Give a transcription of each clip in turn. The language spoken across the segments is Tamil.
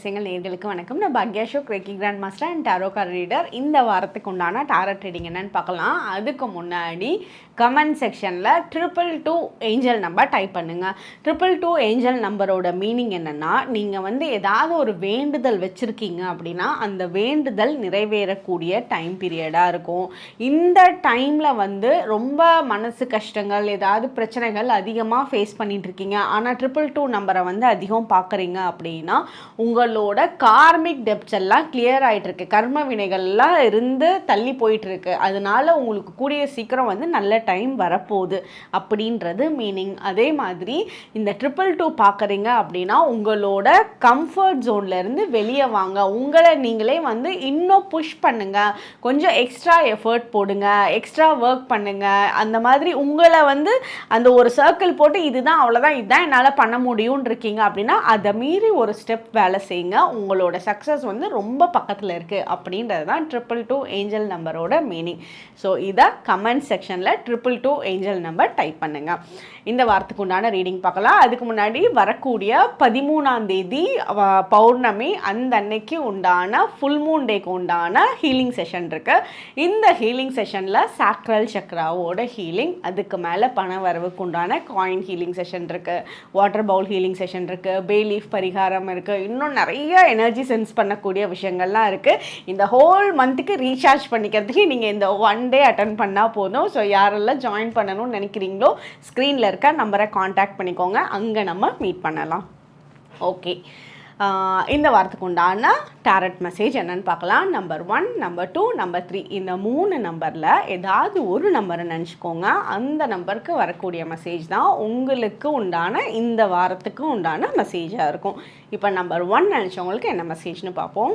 ரகசியங்கள் நேர்களுக்கு வணக்கம். நான் பாக்யா ஷோக் grand master and tarot card reader இந்த வாரத்துக்கு உண்டான டாரோ ட்ரேடிங் என்னன்னு பார்க்கலாம். அதுக்கு முன்னாடி கமெண்ட் செக்ஷனில் triple two angel number type பண்ணுங்கள் ட்ரிபிள் டூ ஏஞ்சல் நம்பரோட மீனிங் என்னென்னா நீங்கள் வந்து ஏதாவது ஒரு வேண்டுதல் வச்சுருக்கீங்க அப்படின்னா அந்த வேண்டுதல் நிறைவேறக்கூடிய டைம் பீரியடாக இருக்கும். இந்த டைமில் வந்து ரொம்ப மனசு கஷ்டங்கள் ஏதாவது பிரச்சனைகள் அதிகமாக ஃபேஸ் பண்ணிகிட்ருக்கீங்க இருக்கீங்க. ஆனால் ட்ரிபிள் டூ நம்பரை வந்து அதிகம் பார்க்குறீங்க அப்படின்னா உங்களோட கார்மிக் டெப்ட்ஸ் எல்லாம் கிளியர் ஆயிட்டு இருக்கு கர்ம வினைகள்லாம் இருந்து தள்ளி போயிட்டு இருக்கு அதனால உங்களுக்கு கூடிய சீக்கிரம் வந்து நல்ல டைம் வரப்போகுது அப்படின்றது மீனிங் அதே மாதிரி இந்த ட்ரிபிள் டூ பார்க்குறீங்க அப்படின்னா உங்களோட கம்ஃபர்ட் ஜோன்லேருந்து வெளியே வாங்க. உங்களை நீங்களே வந்து இன்னும் புஷ் பண்ணுங்கள் கொஞ்சம் எக்ஸ்ட்ரா எஃபர்ட் போடுங்க. எக்ஸ்ட்ரா ஒர்க் பண்ணுங்கள் அந்த மாதிரி உங்களை வந்து அந்த ஒரு சர்க்கிள் போட்டு இதுதான் அவ்வளோதான் இதுதான் என்னால் பண்ண முடியும்னு இருக்கீங்க அப்படின்னா அதை மீறி ஒரு ஸ்டெப் வேலை செய்யுங்க உங்களோட சக்ஸஸ் வந்து ரொம்ப பக்கத்தில் இருக்குது அப்படின்றது தான் ட்ரிபிள் டூ ஏஞ்சல் நம்பரோட மீனிங் ஸோ இதை கமெண்ட் செக்ஷனில் triple two angel number type பண்ணுங்க. இந்த வாரத்துக்கு உண்டான ரீடிங் பார்க்கலாம். அதுக்கு முன்னாடி வரக்கூடிய பதிமூணாம் தேதி பௌர்ணமி அந்த அன்னைக்கு உண்டான ஃபுல் மூன் டேக்கு உண்டான ஹீலிங் செஷன் இருக்கு. இந்த ஹீலிங் செஷனில் சாக்ரல் சக்ராவோட ஹீலிங் அதுக்கு மேலே பண வரவுக்கு உண்டான காயின் ஹீலிங் செஷன் இருக்கு. வாட்டர் பவுல் ஹீலிங் செஷன் இருக்கு. பே லீஃப் பரிகாரம் இருக்கு. இன்னும் நிறைய எனர்ஜி சென்ஸ் பண்ணக்கூடிய விஷயங்கள்லாம் இருக்குது இந்த ஹோல் மந்த்துக்கு ரீசார்ஜ் பண்ணிக்கிறதுக்கு நீங்கள் இந்த ஒன் டே அட்டன் பண்ணால் போதும். ஸோ யாரெல்லாம் ஜாயின் பண்ணணும்னு நினைக்கிறீங்களோ ஸ்க்ரீனில் இருக்க நம்பரை காண்டாக்ட் பண்ணிக்கோங்க. அங்கே நம்ம மீட் பண்ணலாம். ஓகே இந்த வாரத்துக்கு உண்டான டேரட் மெசேஜ் என்னன்னு பார்க்கலாம். Number one number two number three இந்த மூணு நம்பரில் ஏதாவது ஒரு நம்பரை நினச்சிக்கோங்க. அந்த நம்பருக்கு வரக்கூடிய மெசேஜ் தான் உங்களுக்கு உண்டான இந்த வாரத்துக்கு உண்டான மெசேஜாக இருக்கும். இப்போ நம்பர் ஒன் நினச்சவங்களுக்கு என்ன மெசேஜ்னு பார்ப்போம்.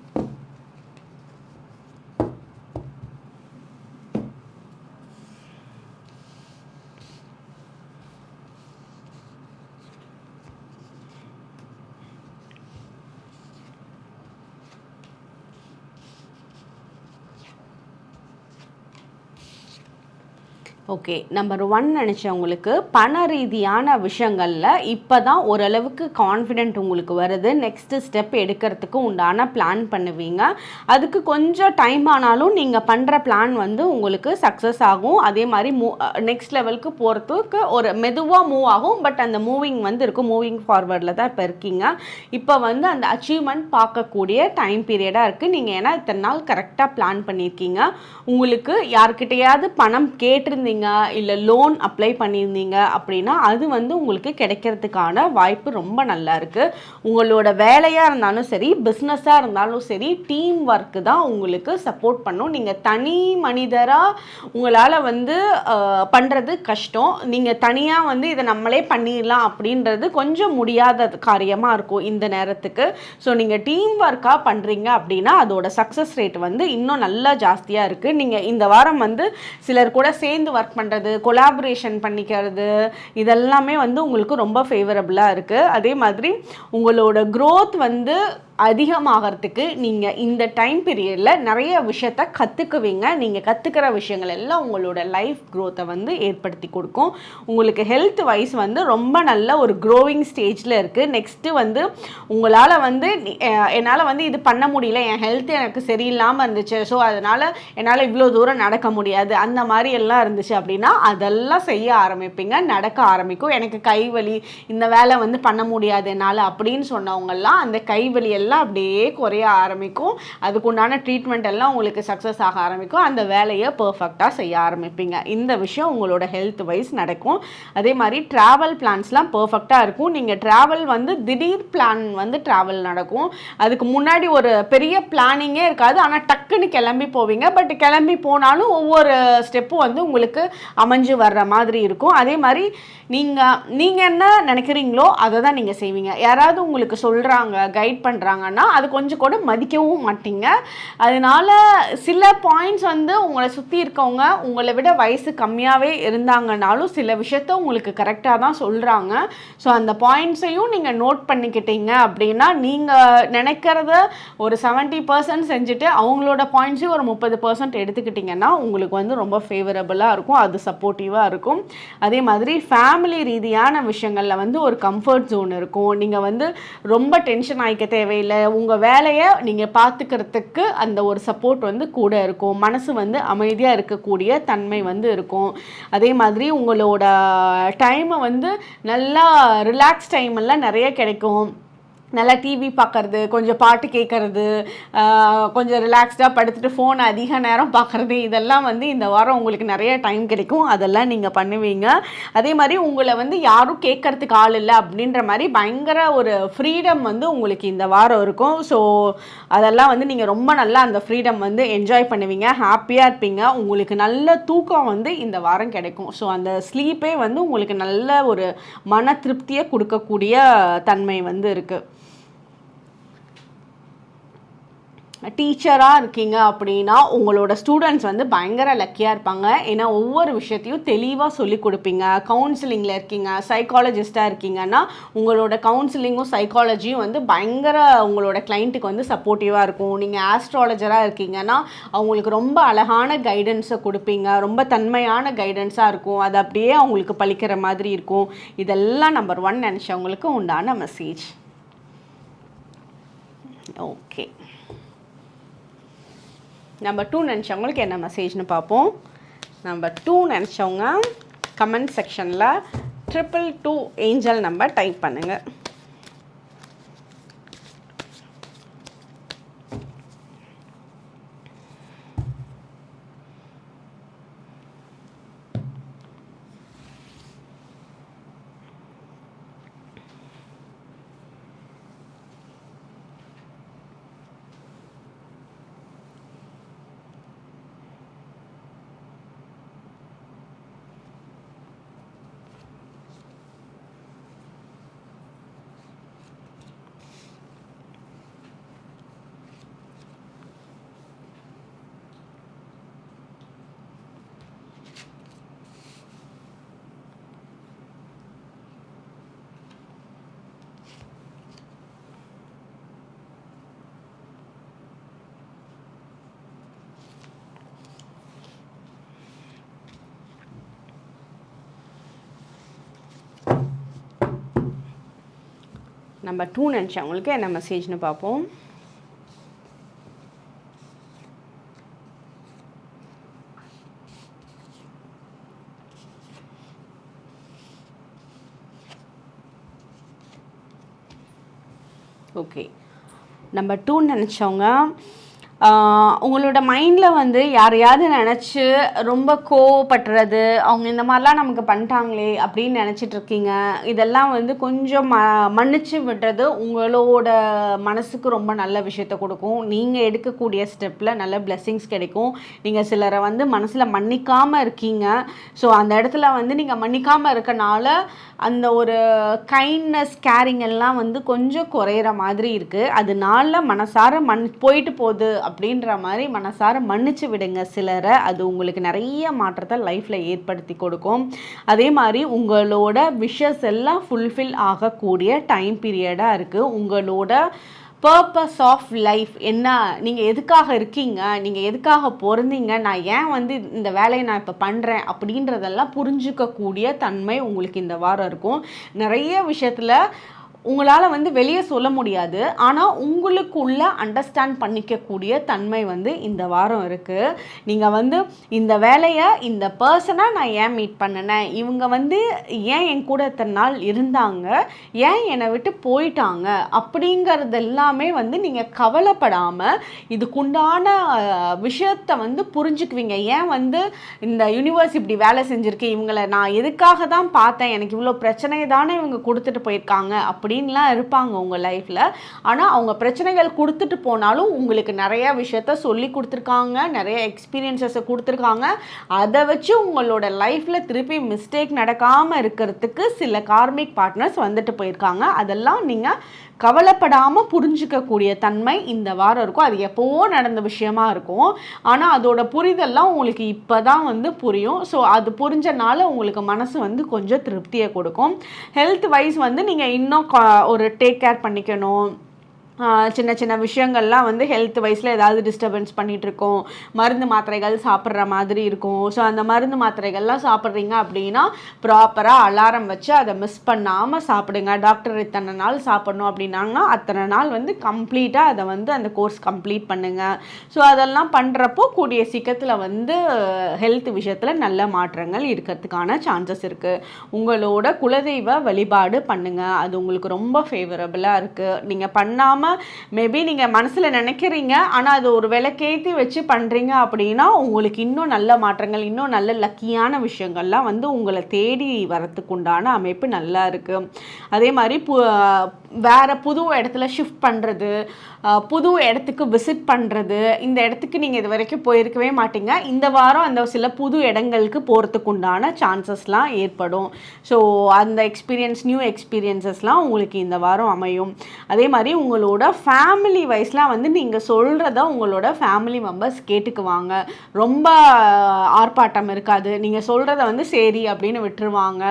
ஓகே நம்பர் ஒன் நினச்சவங்களுக்கு பண ரீதியான விஷயங்களில் இப்போ தான் ஓரளவுக்கு கான்ஃபிடென்ட் உங்களுக்கு வருது. நெக்ஸ்ட்டு ஸ்டெப் எடுக்கிறதுக்கு உண்டான பிளான் பண்ணுவீங்க. அதுக்கு கொஞ்சம் டைம் ஆனாலும் நீங்கள் பண்ணுற பிளான் வந்து உங்களுக்கு சக்ஸஸ் ஆகும். அதே மாதிரி மூ நெக்ஸ்ட் லெவலுக்கு போகிறதுக்கு ஒரு மெதுவாக மூவ் ஆகும். பட் அந்த மூவிங் வந்து இருக்கும். மூவிங் ஃபார்வர்டில் தான் இப்போ இருக்கீங்க. இப்போ வந்து அந்த அச்சீவ்மெண்ட் பார்க்கக்கூடிய டைம் பீரியடாக இருக்குது நீங்கள் ஏன்னா இத்தனை நாள் கரெக்டாக பிளான் பண்ணியிருக்கீங்க. உங்களுக்கு யார்கிட்டயாவது பணம் கேட்டிருந்தீங்க இல்லை லோன் அப்ளை பண்ணியிருந்தீங்க அப்படின்னா அது வந்து உங்களுக்கு கிடைக்கிறதுக்கான வாய்ப்பு ரொம்ப நல்லா இருக்குது உங்களோட வேலையாக இருந்தாலும் சரி பிஸ்னஸாக இருந்தாலும் சரி டீம் ஒர்க்கு தான் உங்களுக்கு சப்போர்ட் பண்ணும். நீங்கள் தனி மனிதராக உங்களால் வந்து பண்ணுறது கஷ்டம். நீங்கள் தனியாக வந்து இதை நம்மளே பண்ணிடலாம் அப்படின்றது கொஞ்சம் முடியாத காரியமாக இருக்கும் இந்த நேரத்துக்கு. ஸோ நீங்கள் டீம் ஒர்க்காக பண்ணுறீங்க அப்படின்னா அதோட சக்ஸஸ் ரேட் வந்து இன்னும் நல்லா ஜாஸ்தியாக இருக்குது நீங்கள் இந்த வாரம் வந்து சிலர் கூட சேர்ந்து ஒர்க் பண்ணுறது கொலாபரேஷன் பண்ணிக்கிறது இதெல்லாமே வந்து உங்களுக்கு ரொம்ப ஃபேவரபுளாக இருக்குது அதே மாதிரி உங்களோட க்ரோத் வந்து அதிகமாகறதுக்கு நீங்கள் இந்த டைம் பீரியடில் நிறைய விஷயத்த கற்றுக்குவீங்க நீங்கள் கற்றுக்கிற விஷயங்கள் எல்லாம் உங்களோட லைஃப் க்ரோத்தை வந்து ஏற்படுத்தி கொடுக்கும். உங்களுக்கு ஹெல்த் வைஸ் வந்து ரொம்ப நல்ல ஒரு க்ரோவிங் ஸ்டேஜில் இருக்குது நெக்ஸ்ட்டு வந்து உங்களால் வந்து என்னால் வந்து இது பண்ண முடியல. என் ஹெல்த் எனக்கு சரியில்லாமல் இருந்துச்சு. ஸோ அதனால் என்னால் இவ்வளோ தூரம் நடக்க முடியாது. அந்த மாதிரி எல்லாம் இருந்துச்சு இருந்துச்சு அப்படின்னா அதெல்லாம் செய்ய ஆரம்பிப்பீங்க. நடக்க ஆரம்பிக்கும். எனக்கு கைவலி இந்த வேலை வந்து பண்ண முடியாது. என்னால் அப்படின்னு சொன்னவங்கெல்லாம் அந்த கைவலி எல்லாம் அப்படியே குறைய ஆரம்பிக்கும். அதுக்குண்டான ட்ரீட்மெண்ட் எல்லாம் உங்களுக்கு சக்ஸஸ் ஆக ஆரம்பிக்கும். அந்த வேலையை பர்ஃபெக்டாக செய்ய ஆரம்பிப்பீங்க. இந்த விஷயம் உங்களோட ஹெல்த் வைஸ் நடக்கும். அதே மாதிரி ட்ராவல் பிளான்ஸ்லாம் பர்ஃபெக்டாக இருக்கும். நீங்கள் ட்ராவல் வந்து திடீர் பிளான் வந்து ட்ராவல் நடக்கும். அதுக்கு முன்னாடி ஒரு பெரிய பிளானிங்கே இருக்காது. ஆனால் டக்குன்னு கிளம்பி போவீங்க. பட் கிளம்பி போனாலும் ஒவ்வொரு ஸ்டெப்பும் வந்து உங்களுக்கு அமைஞ்சு வர்ற மாதிரி இருக்கும். அதே மாதிரி நீங்கள் நீங்கள் என்ன நினைக்கிறீங்களோ அதை தான் நீங்கள் செய்வீங்க. யாராவது உங்களுக்கு சொல்கிறாங்க கைட் பண்ணுறாங்க பண்ணுறாங்கன்னா அது கொஞ்சம் கூட மதிக்கவும் மாட்டீங்க. அதனால சில பாயிண்ட்ஸ் வந்து உங்களை சுற்றி இருக்கவங்க உங்களை விட வயசு கம்மியாகவே இருந்தாங்கனாலும் சில விஷயத்த உங்களுக்கு கரெக்டாக தான் சொல்கிறாங்க ஸோ அந்த பாயிண்ட்ஸையும் நீங்கள் நோட் பண்ணிக்கிட்டீங்க அப்படின்னா நீங்கள் நினைக்கிறத ஒரு செவன்ட்டி பர்சன்ட் செஞ்சுட்டு அவங்களோட பாயிண்ட்ஸையும் ஒரு முப்பது பர்சன்ட் எடுத்துக்கிட்டிங்கன்னா உங்களுக்கு வந்து ரொம்ப ஃபேவரபுளாக இருக்கும் அது சப்போர்ட்டிவாக இருக்கும். அதே மாதிரி ஃபேமிலி ரீதியான விஷயங்களில் வந்து ஒரு கம்ஃபர்ட் ஜோன் இருக்கும். நீங்கள் வந்து ரொம்ப டென்ஷன் ஆகிக்க இல்லை உங்கள் வேலையை நீங்கள் பார்த்துக்கிறதுக்கு அந்த ஒரு சப்போர்ட் வந்து கூட இருக்கும். மனசு வந்து அமைதியாக இருக்கக்கூடிய தன்மை வந்து இருக்கும். அதே மாதிரி உங்களோட டைமை வந்து நல்லா ரிலாக்ஸ் டைம் எல்லாம் நிறைய கிடைக்கும். நல்லா டிவி பார்க்குறது கொஞ்சம் பாட்டு கேட்கறது கொஞ்சம் ரிலாக்ஸ்டாக படுத்துட்டு ஃபோன் அதிக நேரம் பார்க்குறது இதெல்லாம் வந்து இந்த வாரம் உங்களுக்கு நிறைய டைம் கிடைக்கும். அதெல்லாம் நீங்கள் பண்ணுவீங்க. அதே மாதிரி உங்களை வந்து யாரும் கேட்கறதுக்கு ஆள் இல்லை அப்படின்ற மாதிரி பயங்கர ஒரு ஃப்ரீடம் வந்து உங்களுக்கு இந்த வாரம் இருக்கும். ஸோ அதெல்லாம் வந்து நீங்கள் ரொம்ப நல்லா அந்த ஃப்ரீடம் வந்து என்ஜாய் பண்ணுவீங்க. ஹாப்பியாக இருப்பீங்க. உங்களுக்கு நல்ல தூக்கம் வந்து இந்த வாரம் கிடைக்கும். ஸோ அந்த ஸ்லீப்பே வந்து உங்களுக்கு நல்ல ஒரு மன திருப்தியை கொடுக்கக்கூடிய தன்மை வந்து இருக்குது டீச்சராக இருக்கீங்க அப்படின்னா உங்களோட ஸ்டூடெண்ட்ஸ் வந்து பயங்கர லக்கியாக இருப்பாங்க. ஏன்னா ஒவ்வொரு விஷயத்தையும் தெளிவாக சொல்லி கொடுப்பீங்க. கவுன்சிலிங்கில் இருக்கீங்க சைக்காலஜிஸ்ட்டாக இருக்கீங்கன்னா உங்களோட கவுன்சிலிங்கும் சைக்காலஜியும் வந்து பயங்கர உங்களோட கிளைண்ட்டுக்கு வந்து சப்போர்ட்டிவாக இருக்கும். நீங்கள் ஆஸ்ட்ராலஜராக இருக்கீங்கன்னா அவங்களுக்கு ரொம்ப அழகான கைடன்ஸை கொடுப்பீங்க. ரொம்ப தன்மையான கைடன்ஸாக இருக்கும். அது அப்படியே அவங்களுக்கு பழிக்கிற மாதிரி இருக்கும். இதெல்லாம் நம்பர் ஒன் நினச்சவங்களுக்கு உண்டான மெசேஜ் ஓகே நம்பர் டூ நினச்சவங்களுக்கு என்ன மெசேஜ்னு பார்ப்போம். நம்பர் டூ நினச்சவங்க கமெண்ட் செக்ஷனில் triple two angel number type பண்ணுங்கள் நம்பர் டூ நினச்சவங்களுக்கு என்ன மெசேஜ்னு பார்ப்போம். ஓகே நம்பர் டூ நினச்சவங்க உங்களோட மைண்டில் வந்து யாரையாவது நினச்சி ரொம்ப கோவப்படுறது அவங்க இந்த மாதிரிலாம் நமக்கு பண்ணிட்டாங்களே அப்படின்னு நினச்சிட்டு இருக்கீங்க. இதெல்லாம் வந்து கொஞ்சம் ம மன்னிச்சு விடுறது உங்களோட மனசுக்கு ரொம்ப நல்ல விஷயத்த கொடுக்கும். நீங்கள் எடுக்கக்கூடிய ஸ்டெப்பில் நல்ல பிளெஸ்ஸிங்ஸ் கிடைக்கும். நீங்கள் சிலரை வந்து மனசில் மன்னிக்காமல் இருக்கீங்க. ஸோ அந்த இடத்துல வந்து நீங்கள் மன்னிக்காமல் இருக்கனால அந்த ஒரு கைண்ட்னஸ் கேரிங் எல்லாம் வந்து கொஞ்சம் குறையிற மாதிரி இருக்குது அதனால மனசார மண் போயிட்டு போகுது அப்படின்ற மாதிரி மனசார மன்னிச்சு விடுங்க சிலரை. அது உங்களுக்கு நிறைய மாற்றத்தை லைஃப்பில் ஏற்படுத்தி கொடுக்கும். அதே மாதிரி உங்களோட விஷஸ் எல்லாம் ஃபுல்ஃபில் ஆகக்கூடிய டைம் பீரியடாக இருக்குது உங்களோட பர்பஸ் ஆஃப் லைஃப் என்ன? நீங்கள் எதுக்காக இருக்கீங்க? நீங்கள் எதுக்காக பிறந்தீங்க? நான் ஏன் வந்து இந்த வேலையை நான் இப்போ பண்ணுறேன் அப்படின்றதெல்லாம் புரிஞ்சுக்கக்கூடிய தன்மை உங்களுக்கு இந்த வாரம் இருக்கும். நிறைய விஷயத்தில் உங்களால் வந்து வெளியே சொல்ல முடியாது. ஆனால் உங்களுக்குள்ள அண்டர்ஸ்டாண்ட் பண்ணிக்கக்கூடிய தன்மை வந்து இந்த வாரம் இருக்குது நீங்கள் வந்து இந்த வேலையை இந்த பர்சனை நான் ஏன் மீட் பண்ணினேன்? இவங்க வந்து ஏன் என் கூட இத்தனை நாள் இருந்தாங்க? ஏன் என்னை விட்டு போயிட்டாங்க? அப்படிங்கிறது எல்லாமே வந்து நீங்கள் கவலைப்படாமல் இதுக்குண்டான விஷயத்தை வந்து புரிஞ்சுக்குவீங்க. ஏன் வந்து இந்த யூனிவர்ஸ் இப்படி வேலை செஞ்சுருக்கு? இவங்களை நான் எதுக்காக தான் பார்த்தேன்? எனக்கு இவ்வளோ பிரச்சனையை தானே இவங்க கொடுத்துட்டு போயிருக்காங்க? அப்படி அப்படின்லாம் இருப்பாங்க உங்கள் லைஃப்பில் ஆனால் அவங்க பிரச்சனைகள் கொடுத்துட்டு போனாலும் உங்களுக்கு நிறைய விஷயத்த சொல்லி கொடுத்துருக்காங்க நிறைய எக்ஸ்பீரியன்சஸை கொடுத்துருக்காங்க. அதை வச்சு உங்களோட லைஃப்பில் திருப்பி மிஸ்டேக் நடக்காமல் இருக்கிறதுக்கு சில கார்மிக் பார்ட்னர்ஸ் வந்துட்டு போயிருக்காங்க. அதெல்லாம் நீங்கள் கவலைப்படாமல் புரிஞ்சிக்கக்கூடிய தன்மை இந்த வாரம் இருக்கும். அது எப்போவோ நடந்த விஷயமா இருக்கும். ஆனால் அதோட புரிதல்லாம் உங்களுக்கு இப்போ தான் வந்து புரியும். ஸோ அது புரிஞ்சனால உங்களுக்கு மனசு வந்து கொஞ்சம் திருப்தியை கொடுக்கும். ஹெல்த் வைஸ் வந்து நீங்கள் இன்னும் ஒரு டேக் கேர் பண்ணிக்கணும். சின்ன சின்ன விஷயங்கள்லாம் வந்து ஹெல்த் வைஸில் ஏதாவது டிஸ்டர்பன்ஸ் பண்ணிகிட்ருக்கோம் மருந்து மாத்திரைகள் சாப்பிட்ற மாதிரி இருக்கும். ஸோ அந்த மருந்து மாத்திரைகள்லாம் சாப்பிட்றீங்க அப்படின்னா ப்ராப்பராக அலாரம் வச்சு அதை மிஸ் பண்ணாமல் சாப்பிடுங்க. டாக்டர் இத்தனை நாள் சாப்பிட்ணும் அப்படின்னாங்கன்னா அத்தனை நாள் வந்து கம்ப்ளீட்டாக அதை வந்து அந்த கோர்ஸ் கம்ப்ளீட் பண்ணுங்கள் ஸோ அதெல்லாம் பண்ணுறப்போ கூடிய சீக்கிரத்தில் வந்து ஹெல்த் விஷயத்தில் நல்ல மாற்றங்கள் இருக்கிறதுக்கான சான்சஸ் இருக்குது உங்களோட குலதெய்வ வழிபாடு பண்ணுங்கள் அது உங்களுக்கு ரொம்ப ஃபேவரபுளாக இருக்குது நீங்கள் பண்ணாமல் மேபி நீங்கள் மனசில் நினைக்கிறீங்க ஆனால் அது ஒரு விலைக்கேற்றி வச்சு பண்ணுறீங்க அப்படின்னா உங்களுக்கு இன்னும் நல்ல மாற்றங்கள் இன்னும் நல்ல லக்கியான விஷயங்கள்லாம் வந்து உங்களை தேடி வரத்துக்கு உண்டான அமைப்பு நல்லா இருக்குது அதே மாதிரி பு வேறு புது இடத்துல ஷிஃப்ட் பண்ணுறது புது இடத்துக்கு விசிட் பண்ணுறது இந்த இடத்துக்கு நீங்கள் இது வரைக்கும் போயிருக்கவே மாட்டீங்க. இந்த வாரம் அந்த சில புது இடங்களுக்கு போகிறதுக்கு உண்டான சான்சஸ்லாம் ஏற்படும். ஸோ அந்த எக்ஸ்பீரியன்ஸ் நியூ எக்ஸ்பீரியன்சஸ்லாம் உங்களுக்கு இந்த வாரம் அமையும். அதே மாதிரி உங்களோட ஃபேமிலி வைஸ்லாம் வந்து நீங்கள் சொல்கிறத உங்களோட ஃபேமிலி மெம்பர்ஸ் கேட்டுக்குவாங்க. ரொம்ப ஆர்ப்பாட்டம் இருக்காது. நீங்கள் சொல்கிறத வந்து சரி அப்படின்னு விட்டுருவாங்க.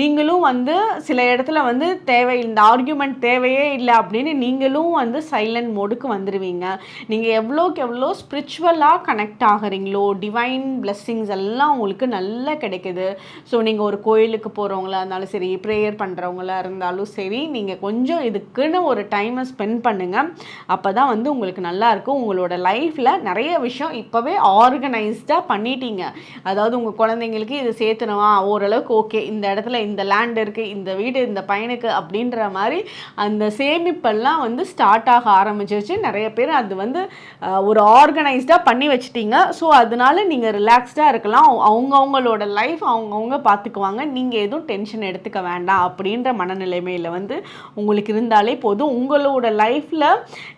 நீங்களும் வந்து சில இடத்துல வந்து தேவை இந்த ஆர்கியூமெண்ட் தேவையே இல்லை அப்படின்னு நீங்களும் வந்து சைலண்ட் மோடுக்கு வந்துடுவீங்க நீங்கள் எவ்வளோக்கு எவ்வளோ ஸ்பிரிச்சுவலாக கனெக்ட் ஆகுறீங்களோ டிவைன் பிளெஸ்ஸிங்ஸ் எல்லாம் உங்களுக்கு நல்லா கிடைக்குது. ஸோ நீங்கள் ஒரு கோயிலுக்கு போகிறவங்களா இருந்தாலும் சரி ப்ரேயர் பண்ணுறவங்களா இருந்தாலும் சரி நீங்கள் கொஞ்சம் இதுக்குன்னு ஒரு டைமை ஸ்பெண்ட் பண்ணுங்கள் அப்போ தான் வந்து உங்களுக்கு நல்லாயிருக்கும் உங்களோட லைஃப்பில் நிறைய விஷயம் இப்போவே ஆர்கனைஸ்டாக பண்ணிட்டீங்க. அதாவது உங்கள் குழந்தைங்களுக்கு இது சேர்த்துனவா ஓரளவுக்கு ஓகே. இந்த இடத்துல இந்த லேண்ட் இருக்குது இந்த வீடு இந்த பையனுக்கு அப்படின்ற மாதிரி அந்த சேமிப்பெல்லாம் வந்து ஸ்டார்ட் ஆக ஆரம்பிச்சிருச்சு. நிறைய பேர் அது வந்து ஒரு ஆர்கனைஸ்டாக பண்ணி வச்சிட்டீங்க. ஸோ அதனால நீங்கள் ரிலாக்ஸ்டாக இருக்கலாம். அவங்கவுங்களோட லைஃப் அவங்கவுங்க பார்த்துக்குவாங்க நீங்கள் எதுவும் டென்ஷன் எடுத்துக்க வேண்டாம் அப்படின்ற மனநிலைமையில் வந்து உங்களுக்கு இருந்தாலே போதும். உங்களோட லைஃப் லைஃப்பில்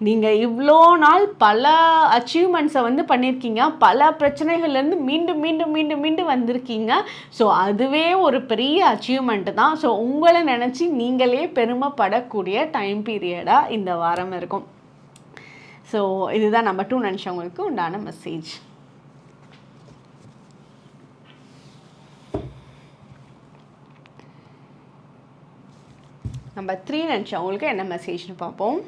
நீங்கள் இவ்வளோ நாள் பல அச்சீவ்மெண்ட்ஸை வந்து பண்ணியிருக்கீங்க பல பிரச்சனைகள்லேருந்து மீண்டும் மீண்டும் மீண்டும் மீண்டும் வந்திருக்கீங்க. ஸோ அதுவே ஒரு பெரிய அச்சீவ்மெண்ட்டு தான். ஸோ உங்களை நினச்சி நீங்களே பெருமைப்படக்கூடிய டைம் பீரியடாக இந்த வாரம் இருக்கும். ஸோ இதுதான் நம்ம டூ நினச்சவங்களுக்கு உண்டான மெசேஜ் நம்ம த்ரீ நினச்சவங்களுக்கு என்ன மெசேஜ்னு பார்ப்போம்.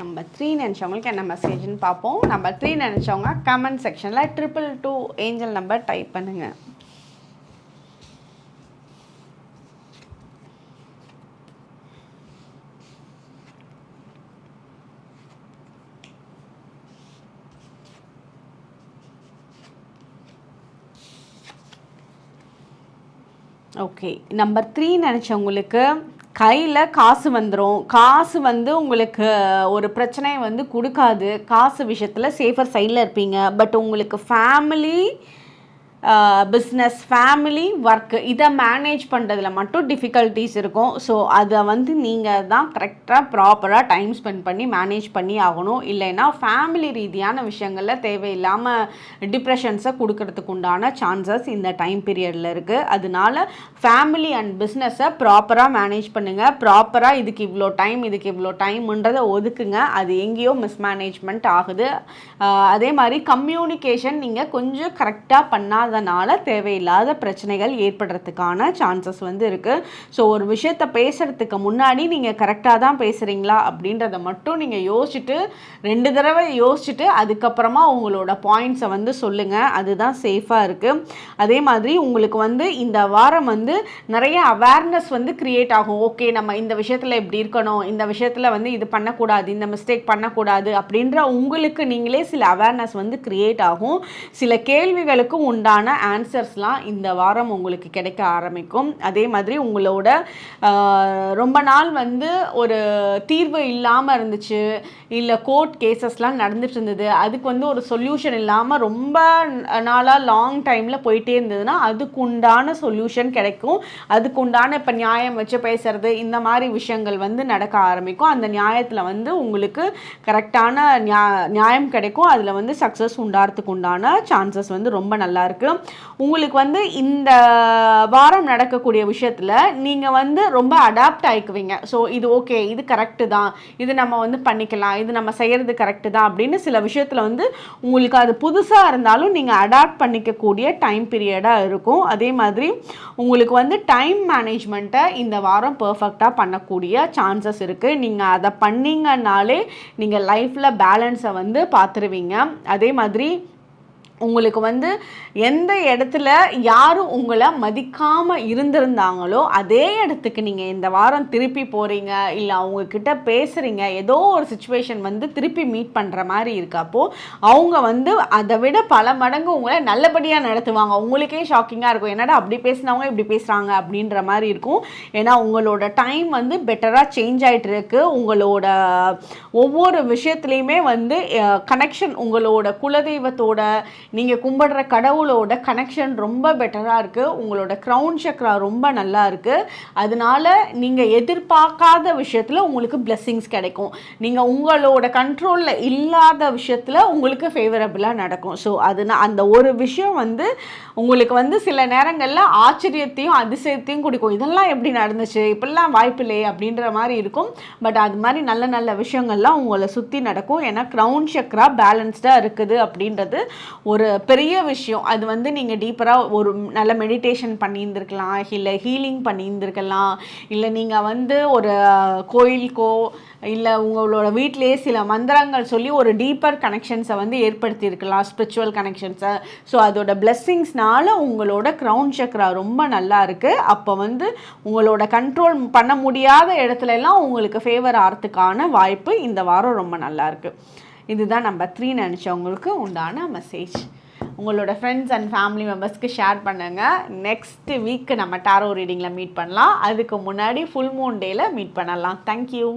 நம்பர் த்ரீ நினச்சவங்களுக்கு என்ன மெசேஜ்னு பார்ப்போம். நம்பர் த்ரீ நினச்சவங்க கமெண்ட் செக்ஷனில் triple two angel number type பண்ணுங்கள் ஓகே நம்பர் த்ரீ நினச்சவங்களுக்கு கையில் காசு வந்துடும் காசு வந்து உங்களுக்கு ஒரு பிரச்சனையை வந்து கொடுக்காது. காசு விஷயத்தில் சேஃபர் சைடில் இருப்பீங்க. பட் உங்களுக்கு ஃபேமிலி பிஸ்னஸ் ஃபேமிலி ஒர்க்கு இதை மேனேஜ் பண்ணுறதுல மட்டும் டிஃபிகல்ட்டிஸ் இருக்கும். ஸோ அதை வந்து நீங்கள் தான் கரெக்டாக ப்ராப்பராக டைம் ஸ்பெண்ட் பண்ணி மேனேஜ் பண்ணி ஆகணும். இல்லைன்னா ஃபேமிலி ரீதியான விஷயங்களில் தேவையில்லாமல் டிப்ரெஷன்ஸை கொடுக்கறதுக்கு உண்டான சான்சஸ் இந்த டைம் பீரியடில் இருக்குது அதனால ஃபேமிலி அண்ட் பிஸ்னஸை ப்ராப்பராக மேனேஜ் பண்ணுங்கள் ப்ராப்பராக இதுக்கு இவ்வளோ டைம் இதுக்கு இவ்வளோ டைம்ன்றதை ஒதுக்குங்க. அது எங்கேயோ மிஸ்மேனேஜ்மெண்ட் ஆகுது. அதே மாதிரி கம்யூனிகேஷன் நீங்கள் கொஞ்சம் கரெக்டாக பண்ணால் அதனால் தேவையில்லாத பிரச்சனைகள் ஏற்படுறதுக்கான சான்சஸ் வந்து இருக்குது ஸோ ஒரு விஷயத்த பேசுகிறதுக்கு முன்னாடி நீங்கள் கரெக்டாக தான் பேசுகிறீங்களா அப்படின்றத மட்டும் நீங்கள் யோசிச்சுட்டு ரெண்டு தடவை யோசிச்சுட்டு அதுக்கப்புறமா உங்களோட பாயிண்ட்ஸை வந்து சொல்லுங்கள் அதுதான் சேஃபாக இருக்குது அதே மாதிரி உங்களுக்கு வந்து இந்த வாரம் வந்து நிறைய அவேர்னஸ் வந்து க்ரியேட் ஆகும். ஓகே நம்ம இந்த விஷயத்தில் இப்படி இருக்கணும். இந்த விஷயத்தில் வந்து இது பண்ணக்கூடாது. இந்த மிஸ்டேக் பண்ணக்கூடாது அப்படின்ற உங்களுக்கு நீங்களே சில அவேர்னஸ் வந்து க்ரியேட் ஆகும். சில கேள்விகளுக்கும் உண்டான அதுக்கான ஆன்சர்ஸ்லாம் இந்த வாரம் உங்களுக்கு கிடைக்க ஆரம்பிக்கும். அதே மாதிரி உங்களோட ரொம்ப நாள் வந்து ஒரு தீர்வு இல்லாமல் இருந்துச்சு இல்லை கோர்ட் கேசஸ்லாம் நடந்துட்டு இருந்தது அதுக்கு வந்து ஒரு சொல்யூஷன் இல்லாமல் ரொம்ப நாளாக லாங் டைமில் போயிட்டே இருந்ததுன்னா அதுக்கு உண்டான சொல்யூஷன் கிடைக்கும். அதுக்கு உண்டான இப்போ நியாயம் வச்சு பேசுறது இந்த மாதிரி விஷயங்கள் வந்து நடக்க ஆரம்பிக்கும். அந்த நியாயத்தில் வந்து உங்களுக்கு கரெக்டான நியாயம் கிடைக்கும். அதில் வந்து சக்ஸஸ் உண்டாகிறதுக்கு உண்டான சான்சஸ் வந்து ரொம்ப நல்லாயிருக்கு இருக்குது உங்களுக்கு வந்து இந்த வாரம் நடக்கக்கூடிய விஷயத்தில் நீங்கள் வந்து ரொம்ப அடாப்ட் ஆகிக்குவீங்க ஸோ இது ஓகே இது கரெக்டு தான். இது நம்ம வந்து பண்ணிக்கலாம். இது நம்ம செய்கிறது கரெக்டு தான் அப்படின்னு சில விஷயத்தில் வந்து உங்களுக்கு அது புதுசாக இருந்தாலும் நீங்கள் அடாப்ட் பண்ணிக்கக்கூடிய டைம் பீரியடாக இருக்கும். அதே மாதிரி உங்களுக்கு வந்து டைம் மேனேஜ்மெண்ட்டை இந்த வாரம் பர்ஃபெக்டாக பண்ணக்கூடிய சான்சஸ் இருக்குது நீங்கள் அதை பண்ணீங்கன்னாலே நீங்கள் லைஃப்பில் பேலன்ஸை வந்து பார்த்துருவீங்க அதே மாதிரி உங்களுக்கு வந்து எந்த இடத்துல யாரும் உங்களை மதிக்காமல் இருந்திருந்தாங்களோ அதே இடத்துக்கு நீங்கள் இந்த வாரம் திருப்பி போகிறீங்க இல்லை அவங்கக்கிட்ட பேசுகிறீங்க ஏதோ ஒரு சுச்சுவேஷன் வந்து திருப்பி மீட் பண்ணுற மாதிரி இருக்கப்போ அவங்க வந்து அதை விட பல மடங்கு உங்களை நல்லபடியாக நடத்துவாங்க. உங்களுக்கே ஷாக்கிங்காக இருக்கும். என்னடா அப்படி பேசினவங்க இப்படி பேசுகிறாங்க அப்படின்ற மாதிரி இருக்கும். ஏன்னா உங்களோட டைம் வந்து பெட்டராக சேஞ்ச் ஆகிட்டு இருக்கு. உங்களோட ஒவ்வொரு விஷயத்துலையுமே வந்து கனெக்ஷன் உங்களோட குலதெய்வத்தோட நீங்கள் கும்பிடுற கடவுளோட கனெக்ஷன் ரொம்ப பெட்டராக இருக்குது உங்களோட க்ரௌன் சக்ரா ரொம்ப நல்லா இருக்குது அதனால நீங்கள் எதிர்பார்க்காத விஷயத்தில் உங்களுக்கு பிளெஸ்ஸிங்ஸ் கிடைக்கும். நீங்கள் உங்களோட கண்ட்ரோலில் இல்லாத விஷயத்தில் உங்களுக்கு ஃபேவரபுளாக நடக்கும். ஸோ அது அந்த ஒரு விஷயம் வந்து உங்களுக்கு வந்து சில நேரங்களில் ஆச்சரியத்தையும் அதிசயத்தையும் கொடுக்கும். இதெல்லாம் எப்படி நடந்துச்சு? இப்படிலாம் வாய்ப்பு இல்லையே அப்படின்ற மாதிரி இருக்கும். பட் அது மாதிரி நல்ல நல்ல விஷயங்கள்லாம் உங்களை சுற்றி நடக்கும். ஏன்னா க்ரௌன் சக்ரா பேலன்ஸ்டாக இருக்குது அப்படின்றது ஒரு ஒரு பெரிய விஷயம். அது வந்து நீங்கள் டீப்பராக ஒரு நல்ல மெடிடேஷன் பண்ணியிருந்துருக்கலாம். இல்லை ஹீலிங் பண்ணியிருந்துருக்கலாம். இல்லை நீங்கள் வந்து ஒரு கோயிலுக்கோ இல்லை உங்களோட வீட்டிலேயே சில மந்திரங்கள் சொல்லி ஒரு டீப்பர் கனெக்ஷன்ஸை வந்து ஏற்படுத்தியிருக்கலாம். ஸ்பிரிச்சுவல் கனெக்ஷன்ஸை ஸோ அதோட பிளெஸ்ஸிங்ஸ்னால உங்களோட க்ரௌண்ட் சக்ரா ரொம்ப நல்லா இருக்குது அப்போ வந்து உங்களோட கண்ட்ரோல் பண்ண முடியாத இடத்துல எல்லாம் உங்களுக்கு ஃபேவர் ஆகிறதுக்கான வாய்ப்பு இந்த வாரம் ரொம்ப நல்லாயிருக்கு இதுதான் நம்பர் த்ரீ நினச்சவங்களுக்கு உண்டான மெசேஜ் உங்களோட ஃப்ரெண்ட்ஸ் அண்ட் ஃபேமிலி மெம்பர்ஸ்க்கு ஷேர் பண்ணுங்கள் நெக்ஸ்ட் வீக் நம்ம டாரோ ரீடிங்கில் மீட் பண்ணலாம். அதுக்கு முன்னாடி ஃபுல் மூன் டேயில் மீட் பண்ணலாம். Thank you